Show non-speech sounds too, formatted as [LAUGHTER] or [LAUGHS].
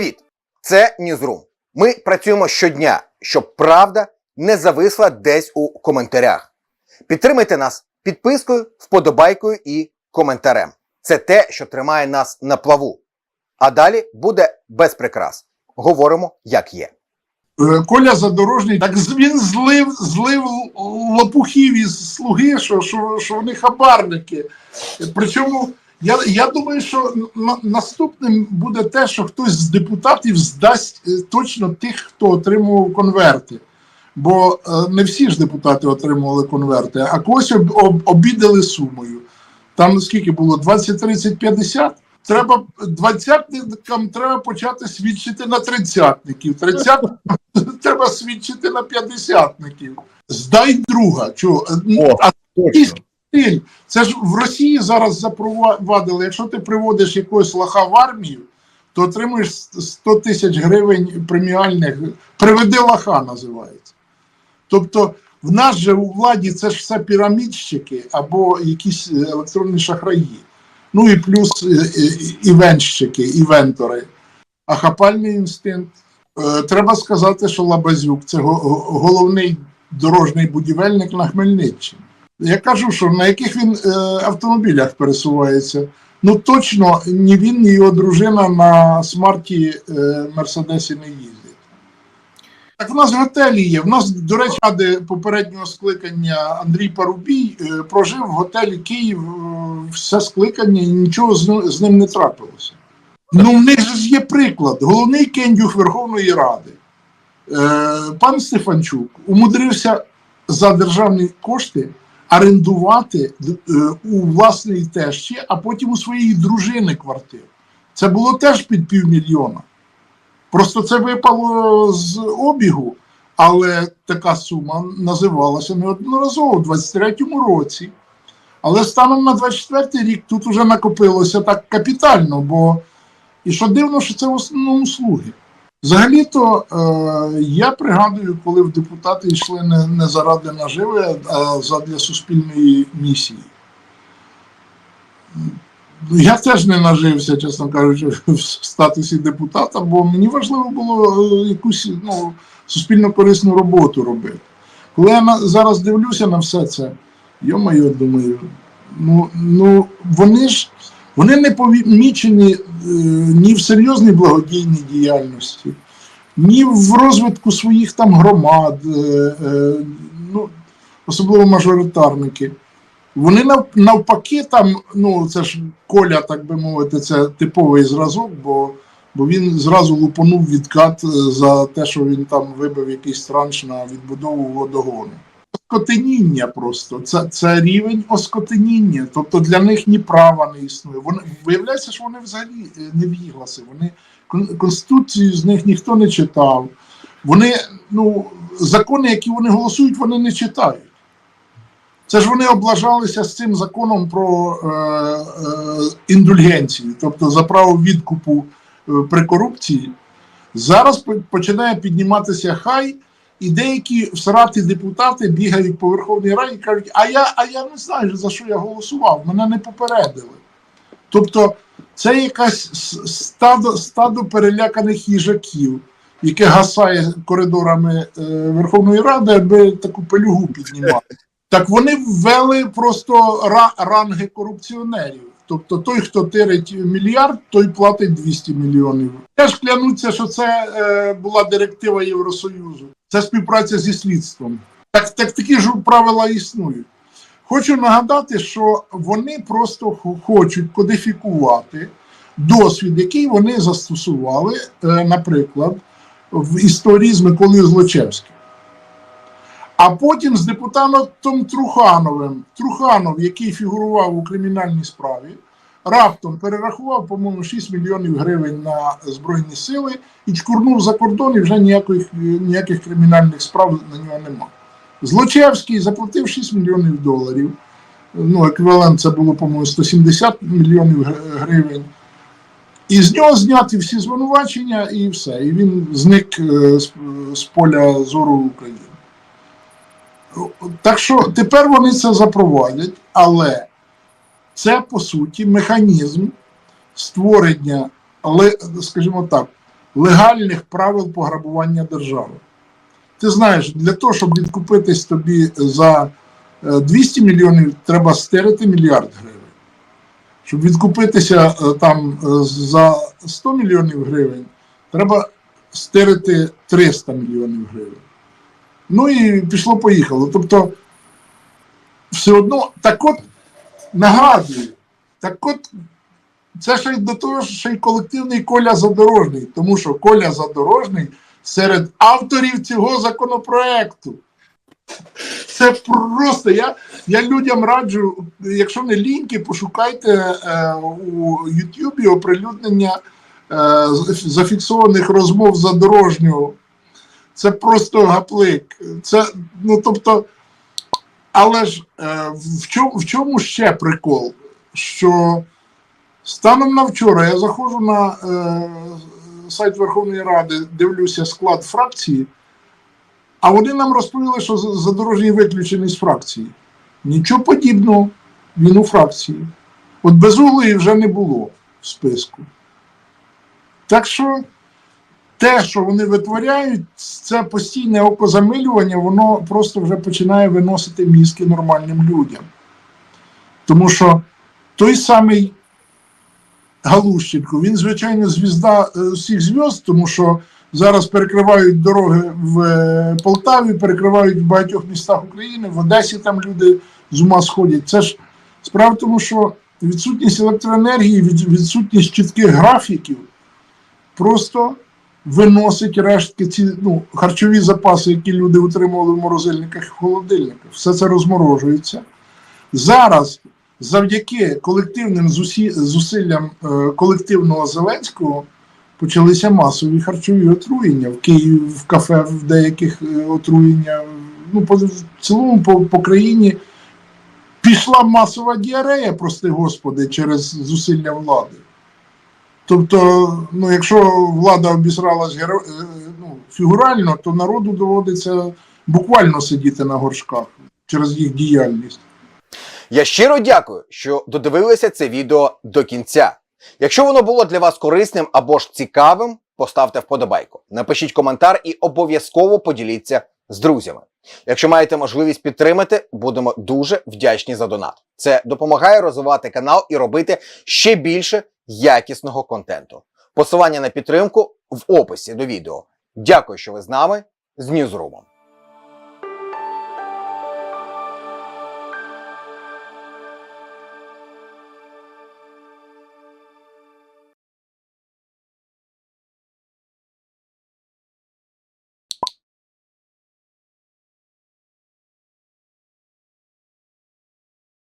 Привіт! Це Ньюзрум. Ми працюємо щодня, щоб правда не зависла десь у коментарях. Підтримайте нас підпискою, вподобайкою і коментарем. Це те, що тримає нас на плаву. А далі буде без прикрас. Говоримо, як є. Е, Коля Задорожний, так він злив, злив лопухів із слуги, що, що, що вони хабарники. Причому я, я думаю, що наступним буде те, що хтось з депутатів здасть е, точно тих, хто отримував конверти. Бо е, не всі ж депутати отримували конверти, а когось об, об, обідали сумою. Там скільки було? 20, 30, 50? Треба двадцятникам треба почати свідчити на тридцятників. Тридцятникам [LAUGHS] треба свідчити на п'ятдесятників. Здай друга. Чого? О, а Точно. Стиль. Це ж в Росії зараз запровадили, якщо ти приводиш якогось лоха в армію, то отримуєш 100 тисяч гривень преміальних. Приведи лоха називається. Тобто, в нас же у владі це ж все пірамідщики або якісь е, електронні шахраї. Ну і плюс е, е, івентщики, івентори. А хапальний інстинкт. Треба сказати, що Лабазюк це го- го- головний дорожній будівельник на Хмельниччині. Я кажу, що на яких він е, автомобілях пересувається. Ну точно ні він, ні його дружина на смарті е, Мерседесі не їздять. Так в нас готелі є. В нас, до речі, ради попереднього скликання Андрій Парубій е, прожив в готелі Київ е, все скликання і нічого з, з ним не трапилося. Ну, в них ж є приклад. Головний кендюх Верховної Ради. Е, пан Стефанчук умудрився за державні кошти орендувати е, у власної тещі, а потім у своєї дружини квартиру. Це було теж під півмільйона. Просто це випало з обігу, але така сума називалася неодноразово у 23-му році. Але станом на 24 рік тут вже накопилося так капітально, бо і що дивно, що це в основному слуги. Взагалі-то е, я пригадую, коли в депутати йшли не, не заради наживи, а задля суспільної місії. Ну, Я теж не нажився, чесно кажучи, [LAUGHS] в статусі депутата, бо мені важливо було е, якусь ну, суспільно корисну роботу робити. Коли я на, зараз дивлюся на все це, йо-моє, думаю, ну, ну вони ж вони не помічені е, ні в серйозній благодійній діяльності, ні в розвитку своїх там громад, е, е, ну, особливо мажоритарники. Вони навпаки, там, ну це ж Коля, так би мовити, це типовий зразок, бо, бо він зразу лупанув відкат за те, що він там вибив якийсь транш на відбудову водогону. Оскотеніння просто. Це, це рівень оскотеніння. Тобто для них ні права не існує. Вони виявляється, що вони взагалі е, не вігласи. Вони конституцію з них ніхто не читав. Вони, ну, закони, які вони голосують, вони не читають. Це ж вони облажалися з цим законом про е, е, індульгенцію, тобто за право відкупу е, при корупції. Зараз починає підніматися хай, і деякі всраті депутати бігають по Верховній Раді і кажуть, а я, а я не знаю, за що я голосував, мене не попередили. Тобто це якась стадо, стадо переляканих їжаків, яке гасає коридорами е, Верховної Ради, аби таку пелюгу піднімати. Так вони ввели просто ра- ранги корупціонерів. Тобто той, хто тирить мільярд, той платить 200 мільйонів. Теж клянуться, що це е, була директива Євросоюзу. Це співпраця зі слідством. Так, так такі ж правила існують. Хочу нагадати, що вони просто хочуть кодифікувати досвід, який вони застосували, е, наприклад, в історії з Миколою Злочевським. А потім з депутатом Трухановим, Труханов, який фігурував у кримінальній справі, раптом перерахував, по-моєму, 6 мільйонів гривень на Збройні сили і чкурнув за кордон, і вже ніяких, ніяких кримінальних справ на нього нема. Злочевський заплатив 6 мільйонів доларів. Ну, еквівалент це було, по-моєму, 170 мільйонів гривень. І з нього зняті всі звинувачення, і все. І він зник е, з поля зору України. Так що тепер вони це запровадять, але це по суті механізм створення, скажімо так, легальних правил пограбування держави. Ти знаєш, для того, щоб відкупитись тобі за е, 200 мільйонів, треба стерити мільярд гривень. Щоб відкупитися е, там е, за 100 мільйонів гривень, треба стирити 300 мільйонів гривень. Ну і пішло-поїхало. Тобто, все одно, так от нагадую, так от це ще й до того, що й колективний Коля Задорожний, тому що Коля Задорожний серед авторів цього законопроекту. Це просто я, я людям раджу, якщо не ліньки, пошукайте е, у Ютубі оприлюднення е, зафіксованих розмов задорожнього. Це просто гаплик. Це, ну тобто, але ж е, в, чому, в чому ще прикол? Що станом на вчора я заходжу на е, сайт Верховної Ради, дивлюся склад фракції, а вони нам розповіли, що За- задорожній виключений з фракції. Нічого подібного, він у фракції. От безуглої вже не було в списку. Так що те, що вони витворяють, це постійне окозамилювання, воно просто вже починає виносити мізки нормальним людям. Тому що той самий Галущенко, він, звичайно, звізда е, всіх зв'язд, тому що зараз перекривають дороги в е, Полтаві, перекривають в багатьох містах України, в Одесі там люди з ума сходять. Це ж справа тому, що відсутність електроенергії, відсутність чітких графіків просто виносить рештки ці ну, харчові запаси, які люди утримували в морозильниках і холодильниках. Все це розморожується. Зараз, завдяки колективним зусі- зусиллям е, колективного Зеленського, почалися масові харчові отруєння. В Києві в кафе в деяких е, отруєння. Ну, по, в цілому по, по країні пішла масова діарея, прости господи, через зусилля влади. Тобто, ну, якщо влада обісралась е, ну, фігурально, то народу доводиться буквально сидіти на горшках через їх діяльність. Я щиро дякую, що додивилися це відео до кінця. Якщо воно було для вас корисним або ж цікавим, поставте вподобайку, напишіть коментар і обов'язково поділіться з друзями. Якщо маєте можливість підтримати, будемо дуже вдячні за донат. Це допомагає розвивати канал і робити ще більше якісного контенту. Посилання на підтримку в описі до відео. Дякую, що ви з нами з Ньюзрумом.